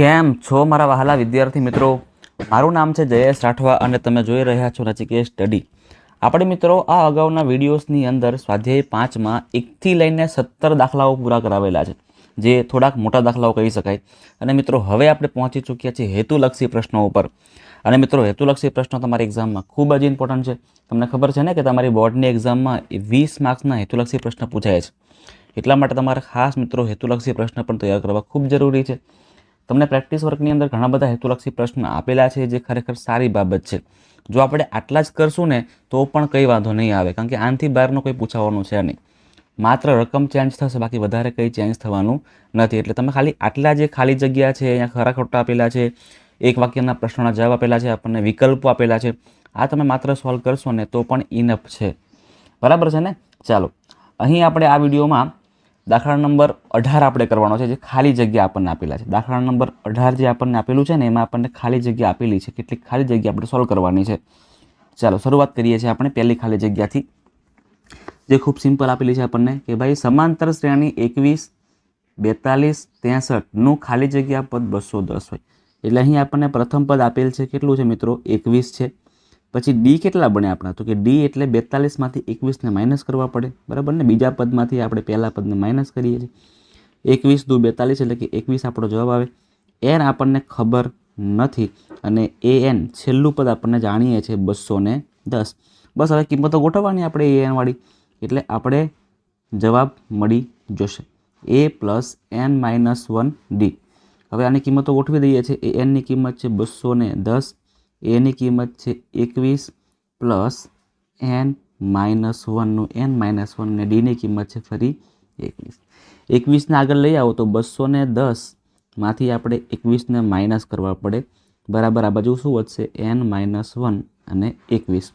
કેમ છો મારા વહાલા વિદ્યાર્થી મિત્રો? મારું નામ છે જયેશ રાઠવા અને તમે જોઈ રહ્યા છો નચિકેત સ્ટડી. આપણે મિત્રો આ અગાઉના વિડીયોઝની અંદર સ્વાધ્યાય પાંચમાં એકથી લઈને સત્તર દાખલાઓ પૂરા કરાવેલા છે, જે થોડાક મોટા દાખલાઓ કહી શકાય. અને મિત્રો, હવે આપણે પહોંચી ચૂક્યા છીએ હેતુલક્ષી પ્રશ્નો ઉપર. અને મિત્રો, હેતુલક્ષી પ્રશ્નો તમારી એક્ઝામમાં ખૂબ જ ઇમ્પોર્ટન્ટ છે. તમને ખબર છે ને કે તમારી બોર્ડની એક્ઝામમાં વીસ માર્ક્સના હેતુલક્ષી પ્રશ્ન પૂછાય છે. એટલા માટે તમારે ખાસ મિત્રો હેતુલક્ષી પ્રશ્ન પણ તૈયાર કરવા ખૂબ જરૂરી છે. તમને પ્રેક્ટિસ વર્કની અંદર ઘણા બધા હેતુલક્ષી પ્રશ્ન આપેલા છે જે ખરેખર સારી બાબત છે. જો આપણે આટલા જ કરશું ને, તો પણ કંઈ વાંધો નહીં આવે, કારણ કે આનથી બહારનું કોઈ પૂછાવાનું છે નહીં. માત્ર રકમ ચેન્જ થશે, બાકી વધારે કંઈ ચેન્જ થવાનું નથી. એટલે તમે ખાલી આટલા જે ખાલી જગ્યા છે, અહીંયા ખરા ખોટા આપેલા છે, એક વાક્યના પ્રશ્નોના જવાબ આપેલા છે, આપણને વિકલ્પો આપેલા છે, આ તમે માત્ર સોલ્વ કરશો ને, તો પણ ઇનફ છે. બરાબર છે ને? ચાલો, અહીં આપણે આ વિડીયોમાં દાખલા નંબર અઢાર આપણે કરવાનો છે, જે ખાલી જગ્યા આપણને આપેલા છે. દાખલા નંબર અઢાર જે આપણને આપેલું છે ને, એમાં આપણને ખાલી જગ્યા આપેલી છે. કેટલીક ખાલી જગ્યા આપણે સોલ્વ કરવાની છે. ચાલો, શરૂઆત કરીએ છીએ આપણે પહેલી ખાલી જગ્યાથી. જે ખૂબ સિમ્પલ આપેલી છે આપણને કે ભાઈ, સમાંતર શ્રેણી એકવીસ, બેતાલીસ ત્રેસઠનું ખાલી જગ્યા પદ બસો દસ હોય. એટલે અહીં આપણને પ્રથમ પદ આપેલ છે, કેટલું છે મિત્રો? એકવીસ છે. પછી ડી કેટલા બને આપણા? તો કે ડી એટલે બેતાલીસમાંથી એકવીસને માઇનસ કરવા પડે, બરાબર ને? બીજા પદમાંથી આપણે પહેલા પદને માઇનસ કરીએ છીએ. એકવીસ દુ બેતાલીસ એટલે કે એકવીસ આપણો જવાબ આવે. એન આપણને ખબર નથી અને એ એન છેલ્લું પદ આપણને જાણીએ છીએ બસો ને દસ. બસ હવે કિંમતો ગોઠવવાની આપણે એ એનવાળી એટલે આપણે જવાબ મળી જશે. A plus N minus one D. હવે આની કિંમતો ગોઠવી દઈએ છીએ. એ એનની કિંમત છે બસો ને દસ. એની કિંમત છે એકવીસ પ્લસ એન માઇનસ વનનું એન માઇનસ વન ને ડીની કિંમત છે ફરી એકવીસ. એકવીસને આગળ લઈ આવો તો બસો ને દસમાંથી આપણે એકવીસને માઇનસ કરવા પડે. બરાબર આ બાજુ શું વધશે? એન માઇનસ વન અને એકવીસ.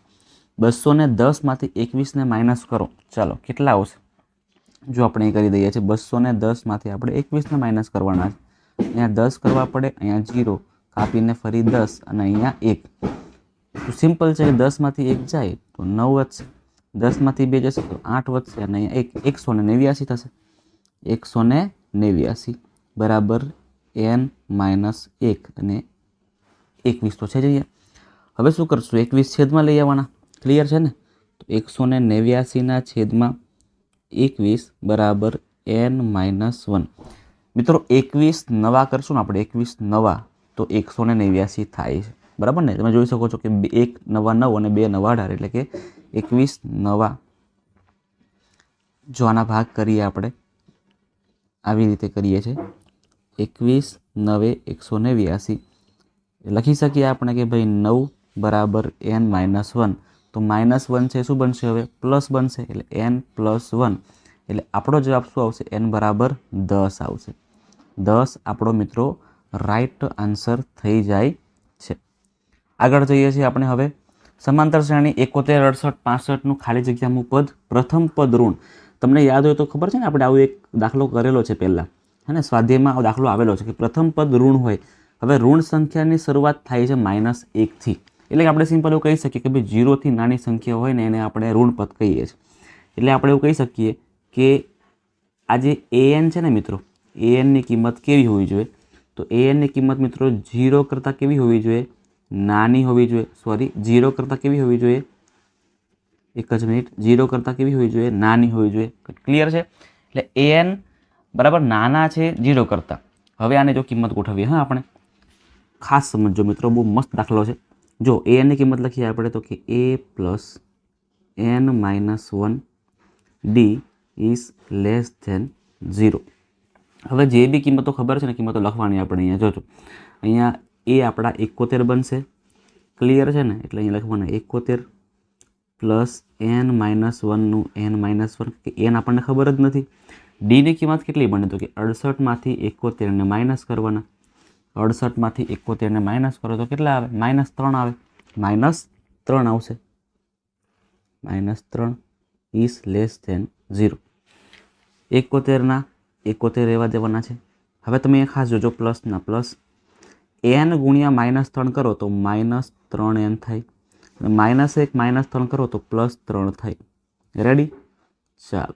બસો ને દસમાંથી એકવીસને માઇનસ કરો. ચાલો, કેટલા આવશે? જો આપણે એ કરી દઈએ છીએ, બસો ને દસમાંથી આપણે એકવીસને માઇનસ કરવાના છે. અહીંયા દસ કરવા પડે, અહીંયા જીરો. કાપીને ફરી દસ અને અહીંયા એક. તો સિમ્પલ છે કે દસમાંથી એક જાય તો નવ વધશે. દસમાંથી બે જશે તો આઠ વધશે અને અહીંયા એક એકસો ને નેવ્યાસી થશે. એકસો ને નેવ્યાસી બરાબર એન માઇનસ એક અને એકવીસ તો છે જ અહીંયા. હવે શું કરશું? એકવીસ છેદમાં લઈ આવવાના. ક્લિયર છે ને? તો એકસો ને નેવ્યાસીના છેદમાં એકવીસ બરાબર એન માઇનસ વન. મિત્રો, એકવીસ નવા કરશું ને આપણે. એકવીસ નવા. તો એકસો ને નેવ્યાસી થાય છે. બરાબર ને? તમે જોઈ શકો છો કે એક નવા નવ અને બે નવા અઢાર, એટલે કે એકવીસ નવા. જો આના ભાગ કરીએ આપણે, આવી રીતે કરીએ છીએ એકવીસ નવે એકસો નેવ્યાસી. લખી શકીએ આપણે કે ભાઈ નવ બરાબર એન માઇનસ વન. તો માઇનસ વન છે, શું બનશે હવે? પ્લસ બનશે, એટલે એન પ્લસ વન. એટલે આપણો જવાબ શું આવશે? એન બરાબર દસ આવશે. દસ આપણો મિત્રો રાઈટ આન્સર થઈ જાય છે. આગળ જઈએ છીએ આપણે હવે. સમાંતર શ્રેણી એકોતેર, અડસઠ, પાસઠનું ખાલી જગ્યાનું પદ પ્રથમ પદ ઋણ. તમને યાદ હોય તો ખબર છે ને, આપણે આવો એક દાખલો કરેલો છે પહેલાં. હે ને, સ્વાધ્યાયમાં આવો દાખલો આવેલો છે કે પ્રથમ પદ ઋણ હોય. હવે ઋણ સંખ્યાની શરૂઆત થાય છે માઇનસ એકથી. એટલે કે આપણે સિમ્પલ એવું કહી શકીએ કે ભાઈ જીરોથી નાની સંખ્યા હોય ને, એને આપણે ઋણ પદ કહીએ છીએ. એટલે આપણે એવું કહી શકીએ કે આ જે એન છે ને મિત્રો એએનની કિંમત કેવી હોવી જોઈએ? તો એનની કિંમત મિત્રો ઝીરો કરતાં કેવી હોવી જોઈએ? નાની હોવી જોઈએ. સોરી જીરો કરતાં કેવી હોવી જોઈએ? એક જ મિનિટ. જીરો કરતાં કેવી હોવી જોઈએ? નાની હોવી જોઈએ. ક્લિયર છે? એટલે એન બરાબર નાના છે જીરો કરતાં. હવે આને જો કિંમત ગોઠવીએ, હા, આપણે. ખાસ સમજો મિત્રો, બહુ મસ્ત દાખલો છે. જો એએનની કિંમત લખીએ આપણે, તો કે A plus N minus one D is less than zero હવે જે બી કિંમતો ખબર છે ને, કિંમતો લખવાની આપણે અહીંયા જોજો અહીંયા એ આપણા એકોતેર બનશે. ક્લિયર છે ને? એટલે અહીંયા લખવાના એકોતેર પ્લસ એન માઇનસ વનનું એન માઇનસ વન, કે એન આપણને ખબર જ નથી. ડીની કિંમત કેટલી બને તો કે અડસઠમાંથી એકોતેરને માઇનસ કરવાના. અડસઠમાંથી એકોતેરને માઇનસ કરો તો કેટલા આવે? માઇનસ ત્રણ આવે. માઇનસ ત્રણ આવશે. માઇનસ ત્રણ ઇઝ લેસ ધેન ઝીરો. એકોતેરના એકોતેર રહેવા દેવાના છે. હવે તમે એ ખાસ જોજો પ્લસના પ્લસ. એન ગુણ્યા માઇનસ ત્રણ કરો તો માઇનસ ત્રણ એન થાય. માઇનસ એક, માઇનસ ત્રણ કરો તો પ્લસ ત્રણ થાય. રેડી ચાલો.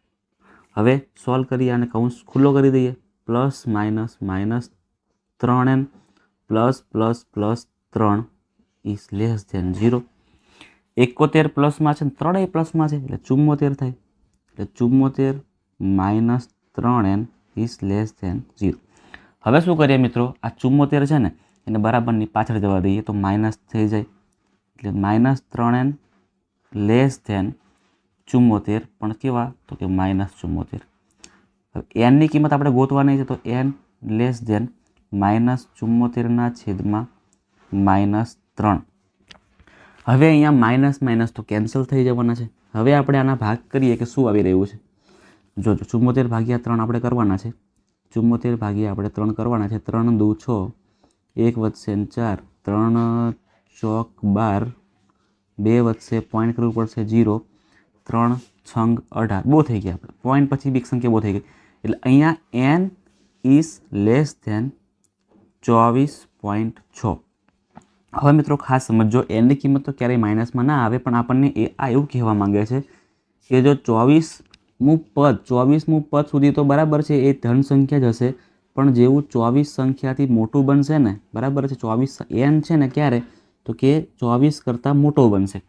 હવે સોલ્વ કરીએ અને કૌંસ ખુલ્લો કરી દઈએ. પ્લસ, માઇનસ માઇનસ ત્રણ એન. પ્લસ પ્લસ પ્લસ ત્રણ ઇઝ લેસ ધેન ઝીરો એકોતેર પ્લસમાં છે ને ત્રણેય પ્લસમાં છે. એટલે ચુમ્મોતેર થાય. એટલે ચુમ્મોતેર માઇનસ ત્રણ N. Is less than zero હવે શું કરીએ મિત્રો? આ ચુમ્મોતેર છે ને, એને બરાબરની પાછળ જવા દઈએ તો માઇનસ થઈ જાય. એટલે માઇનસ ત્રણ એન લેસ ધેન ચુમ્મોતેર પણ કેવા? તો કે માઇનસ ચુમ્મોતેર હવે એનની કિંમત આપણે ગોતવાની છે તો એન લેસ ધેન માઇનસ ચુમ્મોતેરના છેદમાં માઇનસ ત્રણ. હવે અહીંયા માઇનસ માઇનસ તો કેન્સલ થઈ જવાના છે. હવે આપણે આના ભાગ કરીએ કે શું આવી રહ્યું છે. જોજો ચુમ્મોતેર ભાગ્યા ત્રણ આપણે કરવાના છે ચુમ્મોતેર ભાગ્યા આપણે ત્રણ કરવાના છે, ત્રણ દુ છ, એક વધશે ને ચાર, ત્રણ ચોક બાર, બે વધશે પોઈન્ટ કરવું પડશે જીરો ત્રણ છંગ અઢાર, બહુ થઈ ગયા આપણે. પોઈન્ટ પછી બીક સંખ્યા બહુ થઈ ગઈ. એટલે અહીંયા એન ઇઝ લેસ ધેન ચોવીસ પોઈન્ટ છ. હવે મિત્રો ખાસ સમજો એનની કિંમત તો ક્યારેય માઇનસમાં ના આવે, પણ આપણને એ આ એવું કહેવા માંગે છે કે જો ચોવીસમું પદ ચોવીસમું પદ સુધી તો બરાબર છે, એ ધન સંખ્યા જ હશે. પણ જેવું ચોવીસ સંખ્યાથી મોટું બનશે ને, બરાબર છે, ચોવીસ એન છે ને ક્યારે? તો કે ચોવીસ કરતાં મોટો બનશે.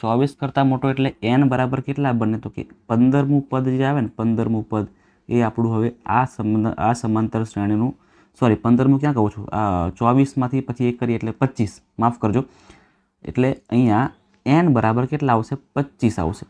ચોવીસ કરતાં મોટો એટલે એન બરાબર કેટલા બને? તો કે પંદરમું પદ જે આવે ને પંદરમું પદ એ આપણું હવે આ સંબંધ, આ સમાંતર શ્રેણીનું સોરી પંદરમું ક્યાં કહું છું? આ ચોવીસમાંથી પછી એક કરીએ એટલે પચીસ. માફ કરજો. એટલે અહીંયા એન બરાબર કેટલા આવશે? પચીસ આવશે.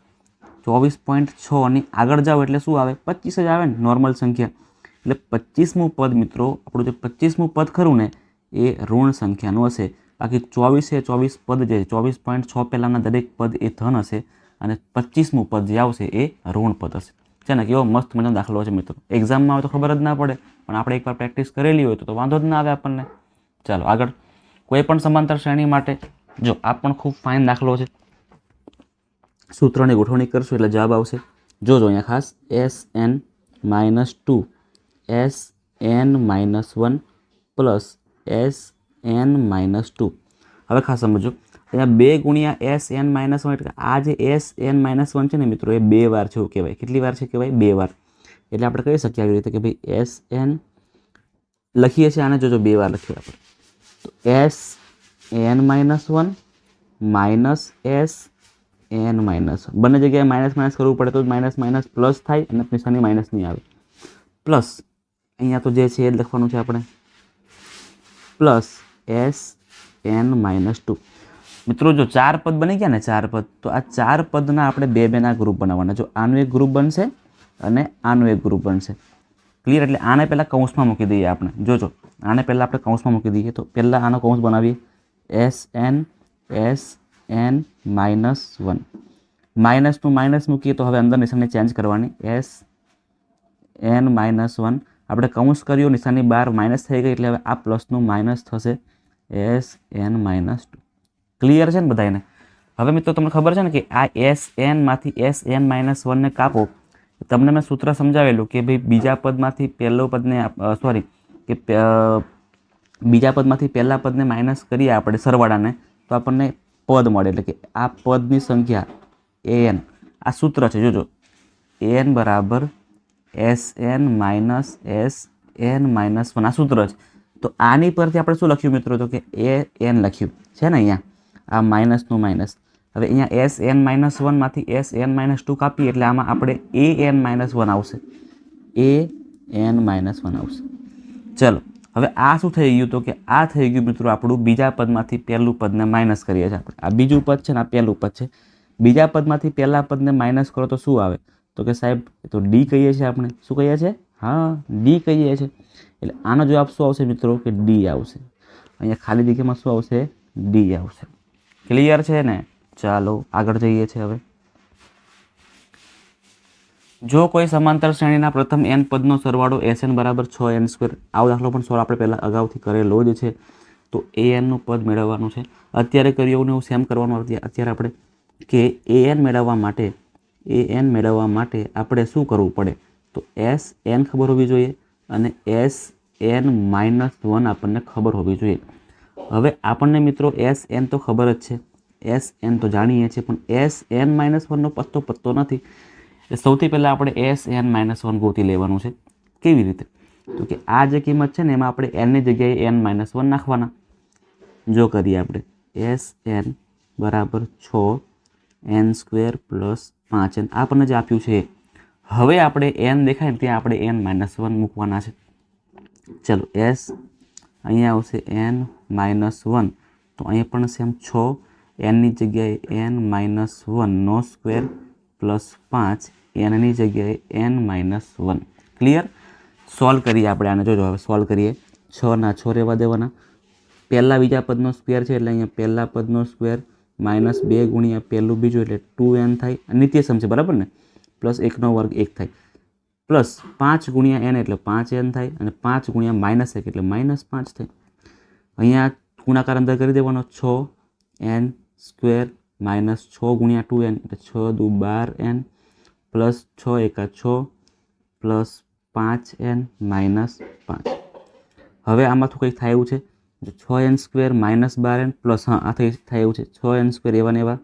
ચોવીસ પોઈન્ટ છની આગળ જાઓ એટલે શું આવે? પચીસ જ આવે ને નોર્મલ સંખ્યા. એટલે પચીસમું પદ મિત્રો, આપણું જે પચીસમું પદ ખરું ને, એ ઋણ સંખ્યાનું હશે. બાકી ચોવીસે ચોવીસ પદ જે ચોવીસ પોઈન્ટ છ પહેલાંના દરેક પદ એ ધન હશે અને પચીસમું પદ જે આવશે એ ઋણ પદ હશે. છે ને કેવો મસ્ત મજાનો દાખલો છે મિત્રો. એક્ઝામમાં આવે તો ખબર જ ના પડે, પણ આપણે એકવાર પ્રેક્ટિસ કરેલી હોય તો વાંધો જ ના આવે આપણને. ચાલો આગળ. કોઈ પણ સમાંતર શ્રેણી માટે, જો આ પણ ખૂબ ફાઇન દાખલો છે. સૂત્રની ગોઠવણી કરશું એટલે જવાબ આવશે. જોજો અહીંયા ખાસ S N minus two S N minus one plus S N minus two હવે ખાસ સમજો. અહીંયા બે ગુણ્યા એસ એન માઇનસ વન એટલે આ જે એસ એન માઇનસ વન છે ને મિત્રો, એ બે વાર છે એવું કહેવાય. કેટલી વાર છે કહેવાય? બે વાર. એટલે આપણે કહી શકીએ આવી રીતે કે ભાઈ એસ એન લખીએ છીએ, આને જોજો બે વાર લખીએ આપણે. તો S N minus one minus S N minus. બંને જગ્યાએ માઇનસ માઇનસ કરવું પડે તો માઇનસ માઇનસ પ્લસ થાય અને નિશાની માઇનસ નહીં આવે. પ્લસ, અહીંયા તો જે છે એ લખવાનું છે આપણે. Plus S N minus two. મિત્રો, જો ચાર પદ બની ગયા ને ચાર પદ, તો આ ચાર પદના આપણે બે બેના ગ્રુપ બનાવવાના. જો આનું એક ગ્રુપ બનશે અને આનું એક ગ્રુપ બનશે. ક્લિયર એટલે આને પહેલાં કૌંસમાં મૂકી દઈએ આપણે. જોજો આને પહેલાં આપણે કૌંસમાં મૂકી દઈએ તો પહેલાં આનો કૌંસ બનાવીએ. S N S N minus one માઇનસનું minus મૂકીએ તો હવે અંદર નિશાની ચેન્જ કરવાની. એસ એન માઇનસ વન આપણે કૌંસ કર્યું નિશાની બાર માઇનસ થઈ ગઈ એટલે હવે આ પ્લસનું માઇનસ થશે. S N minus two clear છે ને બધાને હવે મિત્રો તમને ખબર છે ને કે આ એસ એનમાંથી એસ એન માઇનસ વનને કાપો. તમને મેં સૂત્ર સમજાવેલું કે ભાઈ બીજા પદમાંથી પહેલો પદને સોરી કે બીજા પદમાંથી પહેલા પદને માઇનસ કરીએ આપણે સરવાળાને, તો આપણને પદ મળે એટલે કે આ પદની સંખ્યા એન. આ સૂત્ર છે, જોજો. એન બરાબર S N minus S N minus one. આ સૂત્ર છે. તો આની પરથી આપણે શું લખ્યું મિત્રો? તો કે એ એન લખ્યું. છે ને અહીંયા? આ માઇનસનું માઇનસ. હવે અહીંયા એસ એન માઇનસ વનમાંથી એસ એન માઇનસ ટુ કાપીએ એટલે આમાં આપણે એ એન માઇનસ વન આવશે. એ એન માઇનસ વન આવશે. ચલો. હવે આ શું થઈ ગયું તો કે આ થઈ ગયું મિત્રો આપણું બીજા પદમાંથી પહેલું પદને માઇનસ કરીએ છીએ આપણે. આ બીજું પદ છે ને આ પહેલું પદ છે. બીજા પદમાંથી પહેલા પદને માઇનસ કરો તો શું આવે? તો કે સાહેબ, એ તો ડી કહીએ છીએ આપણે. શું કહીએ છીએ? હા ડી કહીએ છીએ. એટલે આનો જવાબ શું આવશે મિત્રો? કે ડી આવશે. અહીંયા ખાલી જગ્યામાં શું આવશે? ડી આવશે. ક્લિયર છે ને? ચાલો આગળ જઈએ છીએ હવે. જો કોઈ સમાંતર શ્રેણીના પ્રથમ એન પદનો સરવાળો એસ એન બરાબર છ એન સ્ક્વેર આવો દાખલો પણ સોળ આપણે પહેલાં અગાઉથી કરેલો જ છે. તો એ એનનું પદ મેળવવાનું છે. અત્યારે કર્યું એવું સેમ કરવાનું અત્યારે આપણે કે એ એન મેળવવા માટે એ એન મેળવવા માટે આપણે શું કરવું પડે? તો એસ એન ખબર હોવી જોઈએ અને એસ એન માઇનસ વન આપણને ખબર હોવી જોઈએ. હવે આપણને મિત્રો એસ એન તો ખબર જ છે. એસ એન તો જાણીએ છીએ, પણ એસ એન માઇનસ વનનો પત્તો પત્તો નથી. એટલે સૌથી પહેલાં આપણે એસ એન માઇનસ વન ગોતી લેવાનું છે. કેવી રીતે? તો કે આ જે કિંમત છે ને, એમાં આપણે એનની જગ્યાએ એન માઇનસ વન નાખવાના. જો કરીએ આપણે એસ એન બરાબર છ એન સ્ક્વેર પ્લસ પાંચ. એન આપણને જે આપ્યું છે. હવે આપણે એન દેખાય ને, ત્યાં આપણે એન માઇનસ વન મૂકવાના છે. ચલો એસ અહીંયા આવશે એન માઇનસ વન તો અહીંયા પણ સેમ છ. એનની જગ્યાએ એન માઇનસ વનનો સ્ક્વેર પ્લસ પાંચ. એનની જગ્યાએ N minus one. Clear solve કરીએ આપણે આને. જોજો, હવે સોલ્વ કરીએ. છના છ રહેવા દેવાના. પહેલાં બીજા પદનો સ્ક્વેર છે એટલે અહીંયા પહેલાં પદનો સ્ક્વેર માઇનસ બે ગુણ્યા પહેલું બીજું એટલે ટુ એન થાય. નિત્યસમ છે, બરાબર ને? પ્લસ એકનો વર્ગ એક થાય. પ્લસ પાંચ ગુણ્યા એન એટલે પાંચ એન થાય અને પાંચ ગુણ્યા માઇનસ એક એટલે માઇનસ પાંચ થાય. અહીંયા ગુણાકાર અંદર કરી દેવાનો. છ એન સ્ક્વેર માઇનસ છ ગુણ્યા ટુ એન એટલે છ દુ બાર એન પ્લસ છ એકા છ, પ્લસ પાંચ એન માઇનસ પાંચ. હવે આમાંથી કંઈક થાય એવું છે છ એન સ્ક્વેર માઇનસ બાર એન પ્લસ, હા, આ થઈ થાય એવું છે. છ એન સ્ક્વેર એવા ને એવા.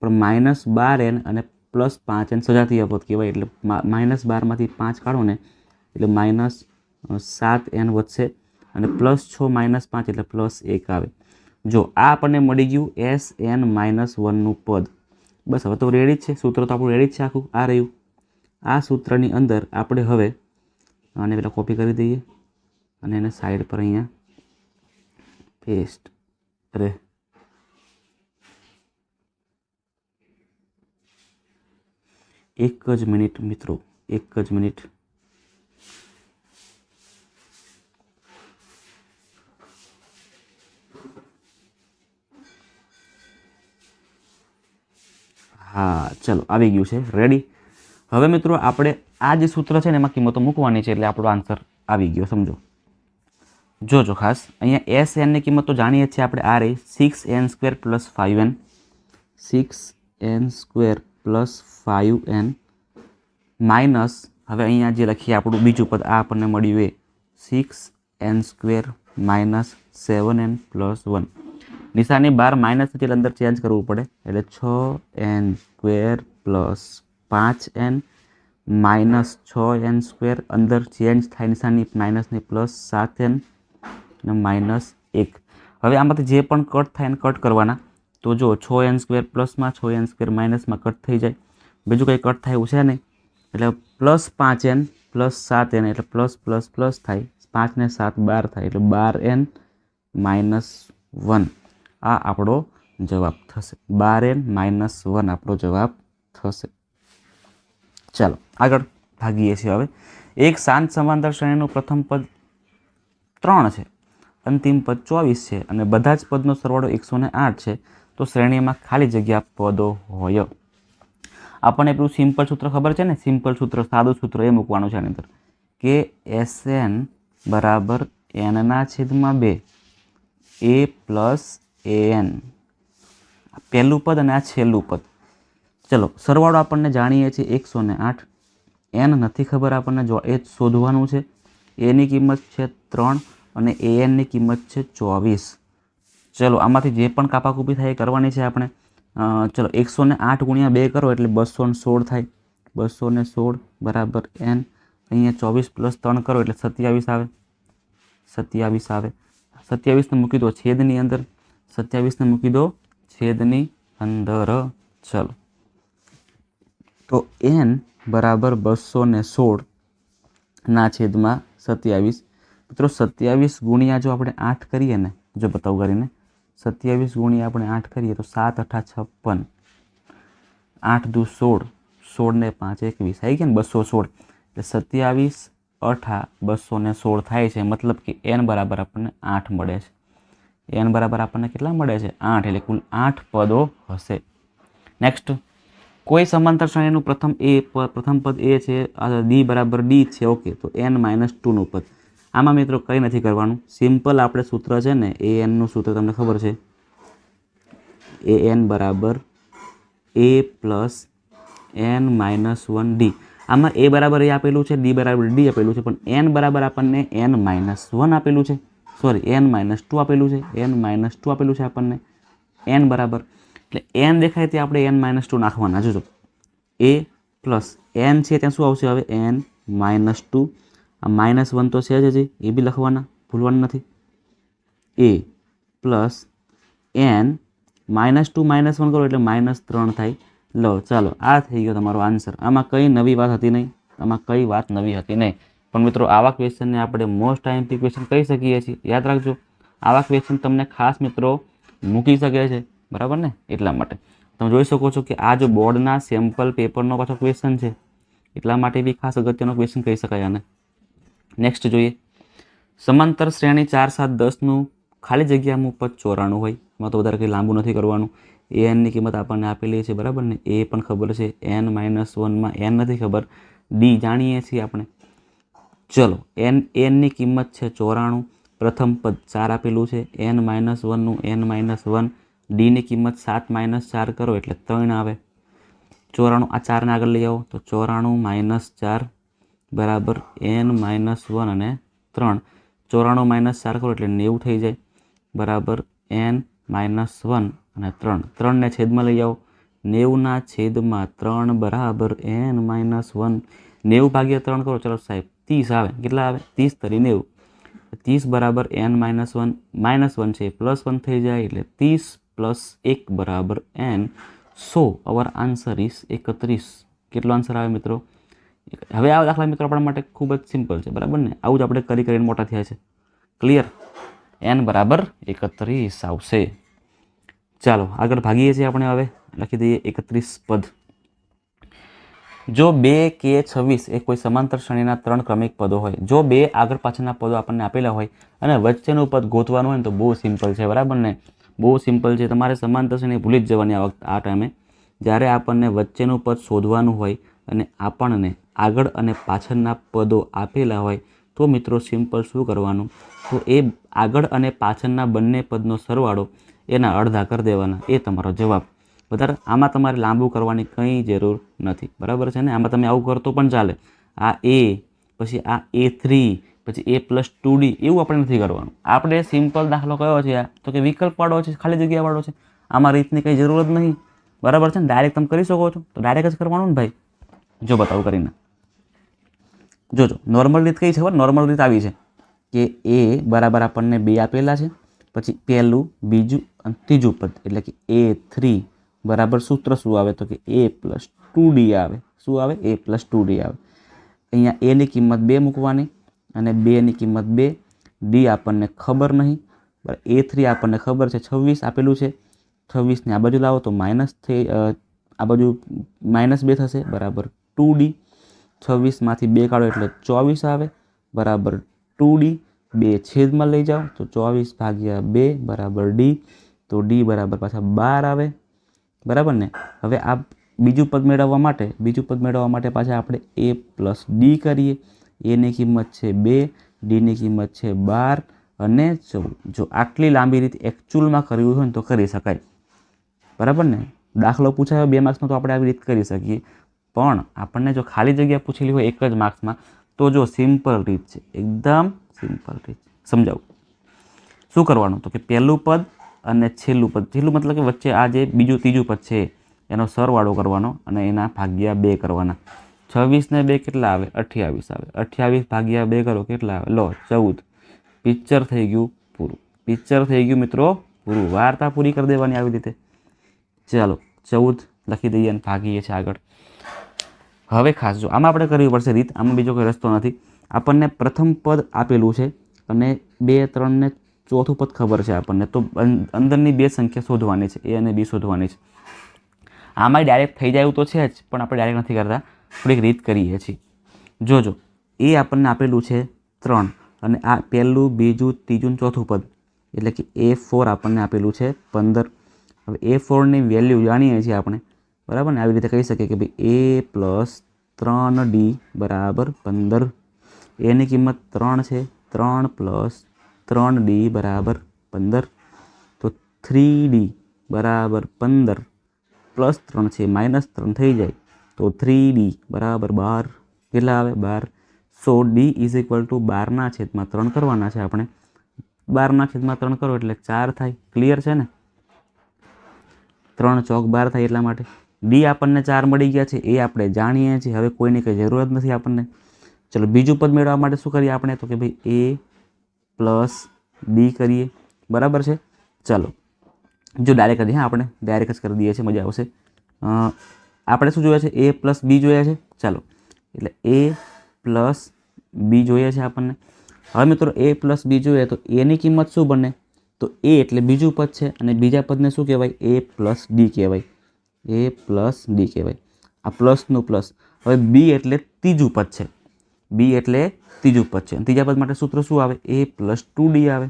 પણ માઇનસ બાર એન અને પ્લસ પાંચ એન સજાતી અપત કહેવાય. એટલે માઇનસ બારમાંથી પાંચ કાઢો ને, એટલે માઇનસ સાત એન વધશે અને પ્લસ છ માઇનસ પાંચ એટલે પ્લસ એક આવે. જો આ આપણને મળી ગયું એસ એન માઇનસ વનનું પદ. બસ, હવે તો રેડી જ છે. સૂત્ર તો આપણું રેડી જ છે આખું. આ રહ્યું. આ સૂત્રની અંદર આપણે હવે આને પેલા કોપી કરી દઈએ અને એને સાઈડ પર અહીંયા પેસ્ટ અરે. એક જ મિનિટ મિત્રો. એક જ મિનિટ હા, ચલો, આવી ગયું છે. રેડી હવે મિત્રો આપણે આ જે સૂત્ર છે ને એમાં કિંમતો મૂકવાની છે એટલે આપણો આન્સર આવી ગયો, સમજો. જોજો ખાસ, અહીંયા એસ એનની કિંમત તો જાણીએ છીએ આપણે, આ રહી six N square plus five N six N square plus five N minus હવે અહીંયા જે લખીએ આપણું બીજું પદ, આ આપણને મળ્યું એ six N square minus seven N plus one નિશાની બાર માઇનસ હતી અંદર ચેન્જ કરવું પડે. એટલે છ એન સ્ક્વેર પ્લસ પાંચ એન માઇનસ છ એન સ્ક્વેર અંદર ચેન્જ થાય નિશાની માઇનસની પ્લસ સાત એન અને માઇનસ એક. હવે આમાંથી જે પણ કટ થાય એને કટ કરવાના. તો જો છ એન સ્ક્વેર પ્લસમાં છ એન સ્ક્વેર માઇનસમાં કટ થઈ જાય. બીજું કંઈ કટ થાય એવું છે નહીં. એટલે પ્લસ પાંચ એન પ્લસ સાત એન એટલે પ્લસ પ્લસ પ્લસ થાય. પાંચ ને સાત બાર થાય એટલે બાર એન માઇનસ વન આ આપણો જવાબ થશે. બાર એન માઇનસ વન આપણો જવાબ થશે. ચાલો, આગળ ભાગીએ છીએ હવે. એક શાંત સમાંતર શ્રેણીનું પ્રથમ પદ ત્રણ છે. અંતિમ પદ ચોવીસ છે અને બધા જ પદનો સરવાળો એકસો ને આઠ છે. તો શ્રેણીમાં ખાલી જગ્યા પદો હોય. આપણને પેલું સિમ્પલ સૂત્ર ખબર છે ને? સિમ્પલ સૂત્ર, સાદું સૂત્ર એ મૂકવાનું છે આની અંદર. કે એસ એન બરાબર એનના છેદમાં બે. એ પ્લસ એ એન પહેલું પદ અને આ છેલ્લું પદ. ચલો, સરવાળો આપણને જાણીએ છીએ એકસો ને આઠ. એન નથી ખબર આપણને, જો એ શોધવાનું છે. એની કિંમત છે ત્રણ અને એ એનની કિંમત છે ચોવીસ. ચલો, આમાંથી જે પણ કાપાકૂપી થાય એ કરવાની છે આપણે. ચલો, એકસો ને આઠ ગુણ્યા બે કરો એટલે બસો ને સોળ થાય. બસો ને સોળ બરાબર એન. અહીંયા ચોવીસ પ્લસ ત્રણ કરો એટલે સત્યાવીસ આવે. સત્યાવીસ આવે. સત્યાવીસને મૂકી દો છેદની અંદર. સત્યાવીસને મૂકી દો. છેદની અંદર. ચલો. તો એન બરાબર બસો ને સોળ ના છેદમાં સત્યાવીસ. મિત્રો, સત્યાવીસ ગુણ્યા જો આપણે આઠ કરીએ ને, જો બતાવું કરીને સત્યાવીસ ગુણ્યા આપણે આઠ કરીએ તો સાત અઠા છપ્પન. આઠ દુ સોળ સોળ ને પાંચ એકવીસ. આવી ગયા ને બસો સોળ. એટલે સત્યાવીસ અઠા બસો ને સોળ થાય છે. મતલબ કે એન બરાબર આપણને આઠ મળે છે. એન બરાબર આપણને કેટલા મળે છે? આઠ, એટલે કુલ આઠ પદો હશે. નેક્સ્ટ કોઈ સમાંતર શ્રેણીનું પ્રથમ એ પ્રથમ પદ એ છે ડી બરાબર ડી છે, ઓકે, તો એન માઇનસ ટુનું પદ. આમાં મિત્રો કંઈ નથી કરવાનું. સિમ્પલ આપણે સૂત્ર છે ને, એ એનનું સૂત્ર તમને ખબર છે? એ એન બરાબર A plus N minus one D. આમાં એ બરાબર એ આપેલું છે, ડી બરાબર ડી આપેલું છે, પણ એન બરાબર આપણને એન માઇનસ વન આપેલું છે. સોરી એન માઇનસ ટુ આપેલું છે એન માઇનસ ટુ આપેલું છે આપણને એન બરાબર. એટલે એન દેખાય તે આપણે એન માઇનસ ટુ નાખવાના. જોજો એ પ્લસ એન છે ત્યાં શું આવશે? હવે એન માઇનસ ટુ આ માઇનસ વન તો છે જ હજી. એ બી લખવાના. ભૂલવાનું નથી. A plus N minus two minus one કરો એટલે માઇનસ ત્રણ થાય. લો, ચાલો, આ થઈ ગયો તમારો આન્સર આમાં કંઈ નવી વાત હતી નહીં? આમાં કઈ વાત નવી હતી નહીં? પણ મિત્રો, આવા ક્વેશ્ચનને આપણે મોસ્ટ ટાઈમથી ક્વેશ્ચન કહી શકીએ છીએ. યાદ રાખજો, આવા ક્વેશ્ચન તમને ખાસ મિત્રો મૂકી શકે છે. બરાબર ને? એટલા માટે. તમે જોઈ શકો છો કે આ જો બોર્ડના સેમ્પલ પેપરનો પાછો ક્વેશ્ચન છે. એટલા માટે બી ખાસ અગત્યનો ક્વેશ્ચન કહી શકાય આને. નેક્સ્ટ જોઈએ. સમાંતર શ્રેણી ચાર સાત દસનું ખાલી જગ્યામાં પદ ચોરાણું હોય. એમાં તો વધારે કંઈ લાંબુ નથી કરવાનું. એ એનની કિંમત આપણને આપેલી છે, બરાબર ને? એ પણ ખબર છે. એન માઇનસ વનમાં એન નથી ખબર. ડી જાણીએ છીએ આપણે. ચલો એન એનની કિંમત છે ચોરાણું. પ્રથમ પદ ચાર આપેલું છે. એન માઇનસ વનનું એન માઇનસ વન ડીની કિંમત સાત માઇનસ ચાર કરો, એટલે ત્રણ આવે. ચોરાણું, આ ચારને આગળ લઈ આવો. તો ચોરાણું માઇનસ ચાર બરાબર એન માઇનસ વન અને ત્રણ. ચોરાણું માઇનસ ચાર કરો, એટલે નેવું થઈ જાય. બરાબર એન માઇનસ વન અને ત્રણ. ત્રણને છેદમાં લઈ આવો. નેવુંના છેદમાં ત્રણ બરાબર એન માઇનસ વન નેવું ભાગ્યા ત્રણ કરો, ચલો સાહેબ. ત્રીસ આવે. કેટલા આવે? ત્રીસ તરી નેવું. ત્રીસ બરાબર N minus one. Minus one છે પ્લસ વન થઈ જાય એટલે ત્રીસ પ્લસ એક બરાબર N so. Our answer is એકત્રીસ. કેટલો આન્સર આવે મિત્રો? હવે આ દાખલા મિત્રો આપણા માટે ખૂબ જ સિમ્પલ છે. બરાબર ને? આવું જ આપણે કરી કરીને મોટા થયા છે. ક્લિયર એન બરાબર એકત્રીસ આવશે. ચાલો, આગળ ભાગીએ છીએ આપણે હવે. લખી દઈએ એકત્રીસ પદ. જો બે કે છવ્વીસ એ કોઈ સમાંતર શ્રેણીના ત્રણ ક્રમિક પદો હોય, જો બે આગળ પાછળના પદો આપણને આપેલા હોય અને વચ્ચેનું પદ ગોતવાનું હોય ને તો બહુ સિમ્પલ છે, બરાબર ને? બહુ સિમ્પલ છે. તમારે સમાંતર શ્રેણી ભૂલી જ જવાની આ વખત, આ ટાઈમે. જ્યારે આપણને વચ્ચેનું પદ શોધવાનું હોય અને આપણને આગળ અને પાછળના પદો આપેલા હોય, તો મિત્રો સિમ્પલ શું કરવાનું? તો એ આગળ અને પાછળના બંને પદનો સરવાળો એના અડધા કરી દેવાના. એ તમારો જવાબ. વધારે આમાં તમારે લાંબુ કરવાની કંઈ જરૂર નથી. બરાબર છે ને? આમાં તમે આવું કરતો પણ ચાલે. આ એ પછી આ એ થ્રી પછી એ પ્લસ ટુ એવું આપણે નથી કરવાનું. આપણે સિમ્પલ દાખલો કયો છે તો કે વિકલ્પવાળો છે, ખાલી જગ્યાવાળો છે. આમાં રીતની કંઈ જરૂર જ નહીં. બરાબર છે ને? ડાયરેક્ટ તમે કરી શકો છો. તો ડાયરેક્ટ જ કરવાનું ને ભાઈ? જો બતાવું કરીને. જોજો નોર્મલ રીત કઈ છે ખબર? નોર્મલ રીત આવી છે કે એ બરાબર આપણને બે આપેલા છે. પછી પહેલું, બીજું અને ત્રીજું પદ. એટલે કે એ થ્રી બરાબર સૂત્ર શું આવે તો કે એ પ્લસ ટુ ડી આવે. શું આવે? એ પ્લસ ટુ ડી આવે. અહીંયા એની કિંમત બે મૂકવાની અને બેની કિંમત બે. ડી આપણને ખબર નહીં. બરાબર એ થ્રી આપણને ખબર છે. છવ્વીસ આપેલું છે. છવ્વીસને આ બાજુ લાવો તો માઇનસ થઈ આ બાજુ માઇનસ બે થશે. બરાબર ટુ ડી છવ્વીસમાંથી બે કાઢો એટલે ચોવીસ આવે. બરાબર ટુ ડી બે છેદમાં લઈ જાઓ તો ચોવીસ ભાગ્યા બે. બરાબર ડી તો ડી બરાબર પાછા બાર આવે. બરાબર ને? હવે આ બીજું પદ મેળવવા માટે, બીજું પદ મેળવવા માટે પાછા આપણે એ પ્લસ ડી કરીએ. એની કિંમત છે બે ડીની કિંમત છે બાર અને ચૌદ. જો આટલી લાંબી રીત એકચ્યુઅલમાં કરવી હોય ને તો કરી શકાય. બરાબર ને? દાખલો પૂછાયો, બે માર્ક્સનો તો આપણે આવી રીત કરી શકીએ. પણ આપણને જો ખાલી જગ્યા પૂછેલી હોય એક જ માર્ક્સમાં તો જો સિમ્પલ રીત છે. એકદમ સિમ્પલ રીત સમજાવું? શું કરવાનું? તો કે પહેલું પદ અને છેલ્લું પદ. છેલ્લું મતલબ કે વચ્ચે આ જે બીજું ત્રીજું પદ છે, એનો સરવાળો કરવાનો અને એના ભાગ્યા બે કરવાના. છવ્વીસને બે કેટલા આવે? અઠ્યાવીસ આવે. અઠ્યાવીસ ભાગ્યા બે કરો, કેટલા આવે? લો, ચૌદ. પિક્ચર થઈ ગયું પૂરું. પિક્ચર થઈ ગયું મિત્રો પૂરું. વાર્તા પૂરી કરી દેવાની આવી રીતે. ચાલો, ચૌદ લખી દઈએ અને ભાગીએ છીએ આગળ. હવે ખાસ જો, આમાં આપણે કરવી પડશે રીત. આમાં બીજો કોઈ રસ્તો નથી. આપણને પ્રથમ પદ આપેલું છે અને બે ત્રણને ચોથું પદ ખબર છે આપણને. તો અંદરની બે સંખ્યા શોધવાની છે. એ અને બી શોધવાની છે. આમાં ડાયરેક્ટ થઈ જાય તો છે જ, પણ આપણે ડાયરેક્ટ નથી કરતા. થોડીક રીત કરીએ છીએ. જોજો. એ આપણને આપેલું છે ત્રણ. અને આ પહેલું, બીજું, ત્રીજું ચોથું પદ. એટલે કે એ ફોર આપણને આપેલું છે પંદર. હવે એ ફોરની વેલ્યુ જાણીએ છીએ આપણે. બરાબર ને? આવી રીતે કહી શકીએ કે ભાઈ એ પ્લસ ત્રણ ડી બરાબર પંદર. એની કિંમત ત્રણ છે. ત્રણ પ્લસ ત્રણ ડી બરાબર પંદર. તો થ્રી ડી બરાબર પંદર પ્લસ ત્રણ છે, માઇનસ ત્રણ થઈ જાય. તો થ્રી ડી બરાબર બાર. કેટલા આવે? બાર. So D is equal to બારના છેદમાં ત્રણ કરવાના છે આપણે. બારના છેદમાં ત્રણ કરો એટલે ચાર થાય. ક્લિયર છે ને? ત્રણ ચોક બાર થાય એટલા માટે. ડી આપણને ચાર મળી ગયા છે, એ આપણે જાણીએ છીએ. હવે કોઈની કંઈ જરૂરત નથી આપણને. ચલો, બીજું પદ મેળવવા માટે શું કરીએ આપણે? તો કે ભાઈ, એ પ્લસ બી કરીએ. બરાબર છે? ચાલો. જો ડાયરેક્ટ કરીએ આપણે ડાયરેક્ટ જ કરી દઈએ છીએ, મજા આવશે. આપણે શું જોયા છે? એ પ્લસ બી જોયા છે? ચાલો. એટલે એ પ્લસ બી જોઈએ છે આપણને. હવે મિત્રો એ પ્લસ બી જોઈએ તો એની કિંમત શું બને? તો એ એટલે બીજું પદ છે અને બીજા પદને શું કહેવાય? એ પ્લસ ડી કહેવાય. એ પ્લસ ડી કહેવાય. આ પ્લસનું પ્લસ હવે બી એટલે ત્રીજું પદ છે. બી એટલે ત્રીજું પદ છે. ત્રીજા પદ માટે સૂત્ર શું આવે? એ પ્લસ ટુ ડી આવે.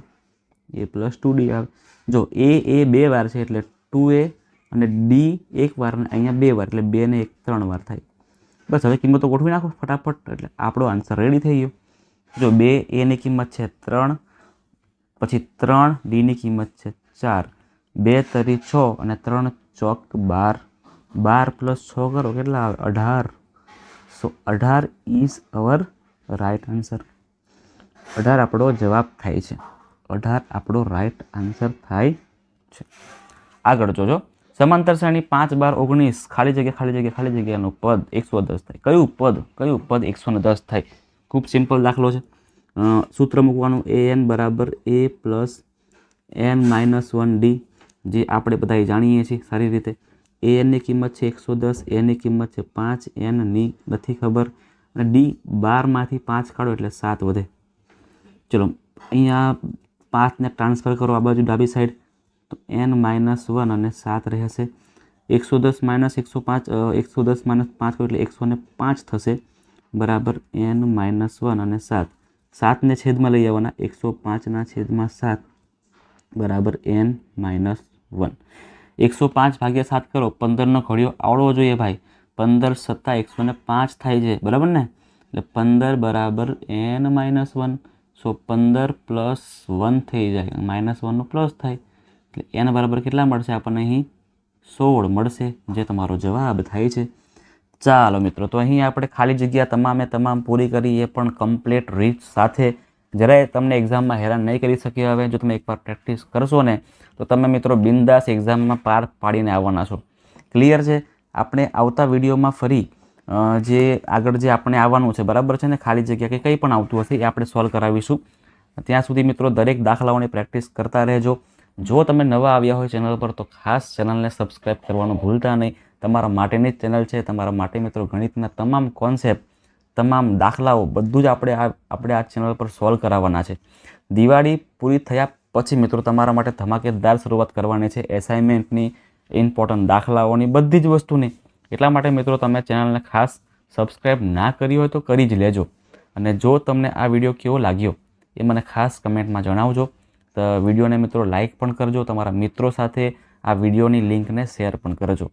એ પ્લસ ટુ ડી આવે. જો એ એ બે વાર છે એટલે ટુ એ અને ડી એક વાર અને અહીંયા બે વાર, એટલે બે ને એક ત્રણ વાર થાય. બસ હવે કિંમતો ગોઠવી નાખો ફટાફટ, એટલે આપણો આન્સર રેડી થઈ ગયો. જો બે એની કિંમત છે ત્રણ, પછી ત્રણ ડીની કિંમત છે ચાર. બે તરી છ અને ત્રણ ચોક બાર. બાર પ્લસ છ કરો, કેટલા આવે? અઢાર. સો અઢાર ઇઝ અવર રાઇટ આન્સર અઢાર આપણો જવાબ થાય છે. અઢાર આપણો રાઇટ આન્સર થાય છે. આગળ જોજો. સમાંતર શ્રેણી પાંચ બાર ઓગણીસ, ખાલી જગ્યા ખાલી જગ્યા, ખાલી જગ્યાનું પદ એકસો દસ થાય. કયું પદ? કયું પદ એકસો દસ થાય? ખૂબ સિમ્પલ દાખલો છે. સૂત્ર મૂકવાનું એ એન બરાબર A plus N minus one D, જે આપણે બધા જાણીએ છીએ સારી રીતે. એનની કિંમત છે એકસો દસ એની કિંમત છે પાંચ એનની નથી ખબર. અને ડી બારમાંથી પાંચ કાઢો એટલે સાત વધે. ચલો, અહીંયા પાંચને ટ્રાન્સફર કરો આ બાજુ ડાબી સાઈડ. તો એન માઇનસ વન અને સાત રહેશે. એકસો દસ માઇનસ એકસો પાંચ એકસો દસ માઇનસ પાંચ એટલે એકસો ને પાંચ થશે. બરાબર એન માઇનસ વન અને સાત. સાતને છેદમાં લઈ આવવાના, એકસો પાંચના છેદમાં સાત. બરાબર એન માઇનસ વન. એકસો પાંચ ભાગ્યા સાત કરો, પંદરનો ઘડિયો આવડવો જોઈએ ભાઈ. પંદર સત્તા એકસો ને પાંચ થાય છે, બરાબર ને? એટલે પંદર બરાબર એન માઇનસ વન. સો પંદર પ્લસ વન થઈ જાય માઇનસ વનનું પ્લસ થાય. એટલે એન બરાબર કેટલા મળશે આપણને અહીં? સોળ મળશે, જે તમારો જવાબ થાય છે. ચાલો મિત્રો, તો અહીં આપણે ખાલી જગ્યા તમામે તમામ પૂરી કરી, એ પણ કમ્પ્લીટ રીત સાથે જરાય તમને એક્ઝામમાં હેરાન નહીં કરી શકીએ હવે જો તમે એકવાર પ્રેક્ટિસ કરશો ને, તો તમે મિત્રો બિંદાસ એક્ઝામમાં પાર પાડીને આવવાના છો. ક્લિયર છે? આપણે આવતા વિડીયોમાં ફરી જે આગળ જે આપણે આવવાનું છે, બરાબર છે ને? ખાલી જગ્યા કે કંઈ પણ આવતું હશે એ આપણે સોલ્વ કરાવીશું. ત્યાં સુધી મિત્રો દરેક દાખલાઓની પ્રેક્ટિસ કરતા રહેજો. જો તમે નવા આવ્યા હોય ચેનલ પર, તો ખાસ ચેનલને સબસ્ક્રાઈબ કરવાનું ભૂલતા નહીં. તમારા માટેની જ ચેનલ છે. તમારા માટે મિત્રો ગણિતના તમામ કોન્સેપ્ટ તમામ દાખલાઓ બધું જ આપણે આ આપણે આ ચેનલ પર સોલ્વ કરાવવાના છે. દિવાળી પૂરી થયા પછી મિત્રો તમારા માટે ધમાકેદાર શરૂઆત કરવાની છે. એસાઇનમેન્ટની ઇમ્પોર્ટન્ટ દાખલાઓની બધી જ વસ્તુની. એટલા માટે મિત્રો તમે ચેનલને ખાસ સબસ્ક્રાઈબ ના કરી હોય તો કરી જ લેજો. અને જો તમને આ વીડિયો કેવો લાગ્યો એ મને ખાસ કમેન્ટમાં જણાવજો. તો વિડીયોને મિત્રો લાઇક પણ કરજો. તમારા મિત્રો સાથે આ વિડીયોની લિંકને શેર પણ કરજો.